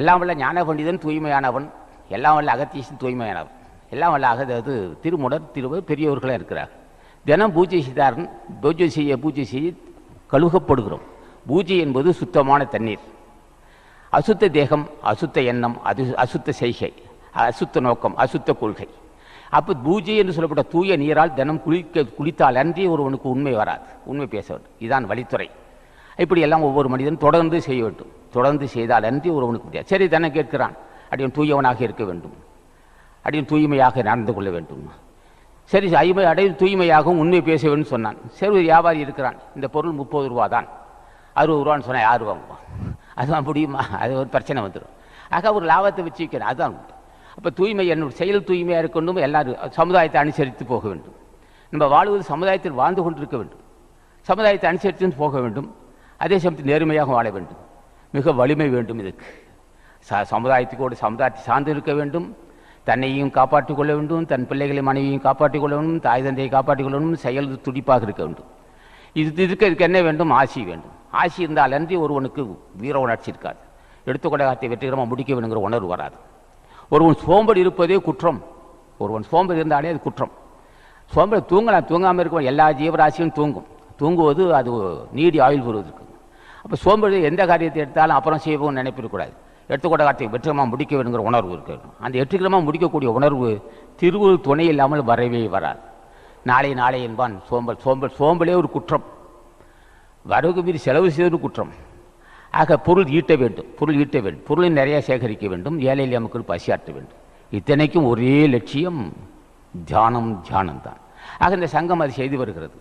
எல்லாம் வல்ல ஞான பண்டிதன் தூய்மையானவன் எல்லாம் வல்ல அகத்தீசன் தூய்மையானவன். எல்லாம் வல்ல அகது திருமுடர் திருவர் பெரியவர்களாக இருக்கிறார். தினம் பூஜை செய்தாரன் பூஜை செய்ய பூஜை செய்ய கழுகப்படுகிறோம். பூஜை என்பது சுத்தமான தண்ணீர். அசுத்த தேகம் அசுத்த எண்ணம் அது அசுத்த செய்கை அசுத்த நோக்கம் அசுத்த கொள்கை. அப்போ பூஜை என்று சொல்லப்பட்ட தூய நீரால் தினம் குளிக்க குளித்தால் அன்றி ஒருவனுக்கு உண்மை வராது. உண்மை பேச வேண்டும். இதுதான் வழித்துறை. இப்படி எல்லாம் ஒவ்வொரு மனிதன் தொடர்ந்து செய்ய வேண்டும். தொடர்ந்து செய்தால் அன்றி ஒருவனுக்கு முடியாது. சரி தானே கேட்கிறான். அடியன் தூயவனாக இருக்க வேண்டும். அடியும் தூய்மையாக நடந்து கொள்ள வேண்டும். சரி ஐமை அடையும் தூய்மையாகவும் உண்மை பேச வேண்டும் சொன்னான். சரி ஒரு வியாபாரி இருக்கிறான். இந்த பொருள் முப்பது ரூபா தான் அறுபது ரூபான்னு சொன்னால் யார் வாங்குவான் அதுதான் முடியுமா? அது ஒரு பிரச்சனை வந்துடும் ஆக ஒரு லாபத்தை வச்சுக்கிறேன் அதுதான் உண்டு அப்போ தூய்மை என்னோட செயல் தூய்மையாக இருக்கணும் எல்லாரும் சமுதாயத்தை அனுசரித்து போக வேண்டும். நம்ம வாழ்வது சமுதாயத்தில் வாழ்ந்து கொண்டிருக்க வேண்டும். சமுதாயத்தை அனுசரித்து போக வேண்டும். அதே சமயத்தில் நேர்மையாக வாழ வேண்டும். மிக வலிமை வேண்டும் இதுக்கு ச சமுதாயத்துக்கோடு சமுதாயத்தை சார்ந்து இருக்க வேண்டும். தன்னையும் காப்பாற்றிக் கொள்ள வேண்டும். தன் பிள்ளைகளை மனைவியும் காப்பாற்றிக் கொள்ள வேண்டும். தாய் தந்தையை காப்பாற்றிக் கொள்ள வேண்டும். செயல் துடிப்பாக இருக்க வேண்டும். இது இதுக்கு இதுக்கு என்ன வேண்டும்? ஆசி வேண்டும். ஆசி இருந்தால் அன்றி ஒருவனுக்கு வீர உணர்ச்சி இருக்காது. எடுத்துக்கொண்ட காத்தை வெற்றிகரமாக முடிக்க வேணுங்கிற உணர்வு வராது. ஒருவன் சோம்பல் இருப்பதே குற்றம். ஒருவன் சோம்பல் இருந்தாலே அது குற்றம். சோம்பல் தூங்கலாம் தூங்காமல் இருக்க எல்லா ஜீவராசியும் தூங்கும். தூங்குவது அது நீடி ஆயுள் பெறுவதற்கு. அப்போ சோம்பேறி எந்த காரியத்தை எடுத்தாலும் அப்புறம் செய்வோம்னு நினைப்பிடக்கூடாது. எடுத்துக்கொண்ட காரியத்தை வெற்றிகரமாக முடிக்க வேணுங்கிற உணர்வு இருக்க அந்த வெற்றிகரமாக முடிக்கக்கூடிய உணர்வு திருவுள் துணை இல்லாமல் வரவே வராது. நாளை நாளை என்பான் சோம்பல் சோம்பல் சோம்பலே ஒரு குற்றம். வரவுக்கு மீறி செலவு செய்வது குற்றம். ஆக பொருள் ஈட்ட வேண்டும் பொருள் ஈட்ட வேண்டும். பொருளை நிறைய சேகரிக்க வேண்டும் ஏழையில் நமக்கு பசியாற்ற வேண்டும். இத்தனைக்கும் ஒரே லட்சியம் தியானம் தியானம் தான் ஆக இந்த சங்கம் அது செய்து வருகிறது.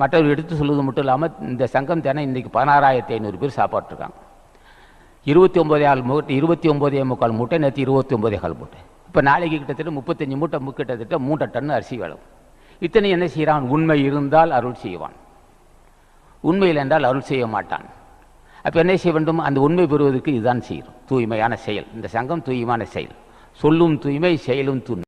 மற்றவர் எடுத்து சொல்வது மட்டும் இல்லாமல் இந்த சங்கம் தினம் இன்றைக்கி பதினாறாயிரத்தி ஐநூறு பேர் சாப்பாட்டுருக்காங்க. இருபத்தி ஒம்பதே ஆள் மூட்டை இருபத்தி ஒம்பதே முக்கால் மூட்டை நேற்று இருபத்தி ஒம்பதே கால் மூட்டை. இப்போ நாளைக்கு கிட்டத்தட்ட முப்பத்தஞ்சு மூட்டை கிட்டத்தட்ட மூட்டை டன் அரிசி வேணும் இத்தனை என்ன செய்கிறான் உண்மை இருந்தால் அருள் செய்வான். உண்மையில் என்றால் அருள் செய்ய மாட்டான். அப்போ என்ன செய்ய வேண்டும்? அந்த உண்மை பெறுவதற்கு இதுதான் செய்யும் தூய்மையான செயல். இந்த சங்கம் தூய்மையான செயல். சொல்லும் தூய்மை செயலும் தூய்மை